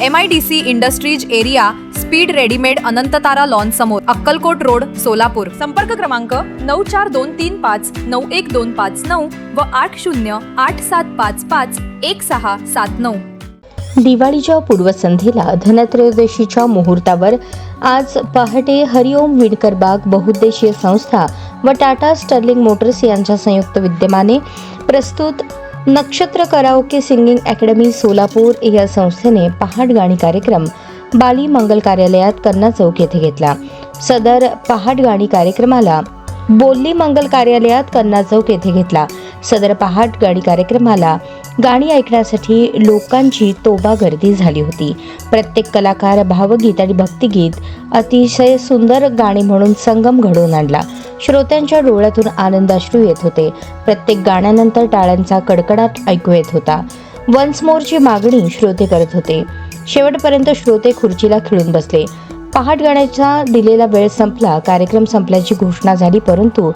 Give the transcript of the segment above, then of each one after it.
M I D C industries area speed readymade Anantatara lawn समोर Akkalkot road Solapur. संपर्क क्रमांक नऊ चार दोन तीन पाच नऊ एक दोन पाच नऊ व आठ शून्य आठ सात पाच पाच एक सहा सात नऊ. दिवाळीच्या पूर्वसंध्येला धनत्रयोदशीच्या मुहूर्तावर आज पहाटे हरिओम विणकर बाग बहुउद्देशीय संस्था व टाटा स्टर्लिंग मोटर्स यांच्या संयुक्त विद्यमाने प्रस्तुत नक्षत्र कराओके सिंगिंग अकॅडमी सोलापूर या संस्थेने पहाट गाणी कार्यक्रम बाली मंगल कार्यालयात कन्ना चौक येथे घेतला. सदर पहाट गाणी कार्यक्रमाला बोल्ली मंगल कार्यालयात कन्ना चौक येथे घेतला. सदर पहाट गाणी कार्यक्रमाला गाणी ऐकण्यासाठी लोकांची तोबा गर्दी झाली होती. प्रत्येक कलाकार भावगीत आणि भक्तिगीत अतिशय सुंदर गाणी म्हणून संगम घडवून आणला. श्रोत्यांच्या डोळ्यातून आनंदाश्रू येत होते. प्रत्येक गाण्यानंतर टाळ्यांचा कडकडाट ऐकू येत होता. वन्स मोरची मागणी श्रोते करत होते. शेवटपर्यंत श्रोते खुर्चीला खिळून बसले. पहाट गाण्याचा दिलेला वेळ संपला कार्यक्रम संपल्याची घोषणा झाली परंतु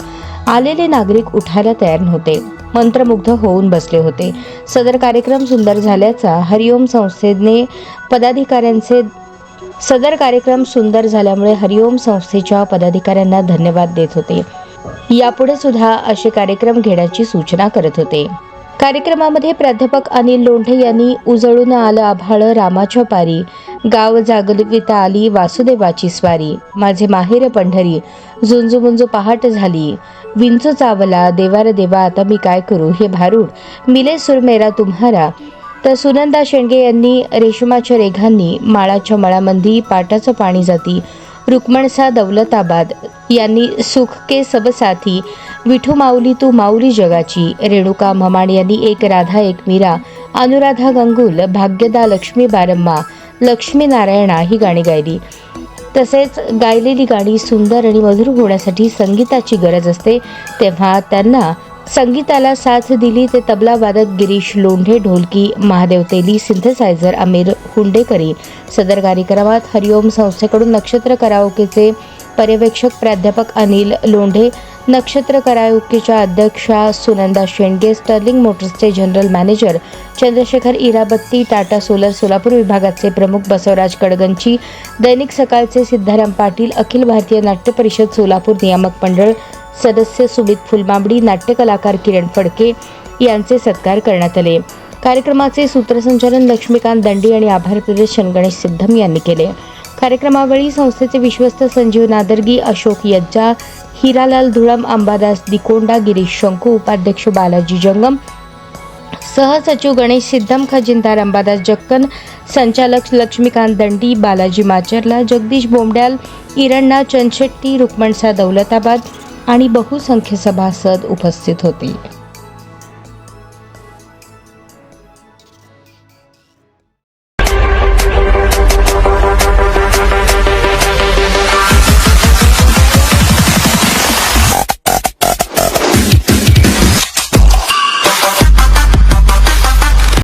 आलेले नागरिक उठायला तयार नव्हते. मंत्रमुग्ध होऊन बसले होते. सदर कार्यक्रम सुंदर झाल्याचा हरिओम संस्थेने पदाधिकाऱ्यांचे सदर कार्यक्रम सुंदर झाल्यामुळे हरिओम संस्थेच्या पदाधिकाऱ्यांना धन्यवाद देत होते. यापुढे सुद्धा असे कार्यक्रम घेण्याची सूचना करत होते. कार्यक्रमामध्ये प्राध्यापक अनिल लोंढे यांनी उजळून आलं आभाळ रामाच्या पारी गाव जागलविता आली वासुदेवाची स्वारी. माझे माहेर पंढरी. झुंजू पहाट झाली. विंचू चावला देवार देवा आता मी काय करू? हे भारूड. मिले सुर मेरा तुम्हारा. तर सुनंदा शेंडगे यांनी रेशमाच्या रेघांनी माळाच्या मळामंदी पाटाचं पाणी जाती. रुक्मणसा दौलताबाद. यांनी सुख के सब साथी. विठू माऊली तू माऊली जगाची. रेणुका ममाण यांनी एक राधा एक मीरा. अनुराधा गंगुल भाग्यदा लक्ष्मी बारम्मा लक्ष्मी नारायणा ही गाणी गायली तसेच गायलेली गाणी सुंदर आणि मधुर होण्यासाठी संगीताची गरज असते तेव्हा त्यांना संगीताला साथ दिली ते तबला वादक गिरीश लोंढे ढोलकी महादेव तेली सिंथेसायझर आमिर हुंडेकरी सदर कार्यक्रमात हरिओम संस्थेकडून नक्षत्र कराओकेचे पर्यवेक्षक प्राध्यापक अनिल लोंढे नक्षत्र करायुकीच्या अध्यक्षा Sunanda Shendge sterling मोटर्सचे general manager Chandrashekhar Irabatti Tata solar Solapur विभागाचे प्रमुख बसवराज कडगंची दैनिक सकाळचे सिद्धाराम पाटील अखिल भारतीय नाट्य परिषद सोलापूर नियामक मंडळ सदस्य सुमित फुलमांबडी नाट्य कलाकार किरण फडके यांचे सत्कार करण्यात आले. कार्यक्रमाचे सूत्रसंचालन लक्ष्मीकांत दंडी आणि आभार प्रदर्शन गणेश सिद्धम यांनी केले. कार्यक्रमावेळी संस्थेचे विश्वस्त संजीव नादर्गी अशोक यज्जा हिरालाल धुळम अंबादास दिकोंडा गिरीश शंकू उपाध्यक्ष बालाजी जंगम सहसचिव गणेश सिद्धम खजिनदार अंबादास जक्कन संचालक लक्ष्मीकांत दंडी बालाजी माचरला जगदीश बोंबड्याल इरण्णा चंदशेट्टी रुक्मणसा दौलताबाद आणि बहुसंख्य सभासद उपस्थित होते.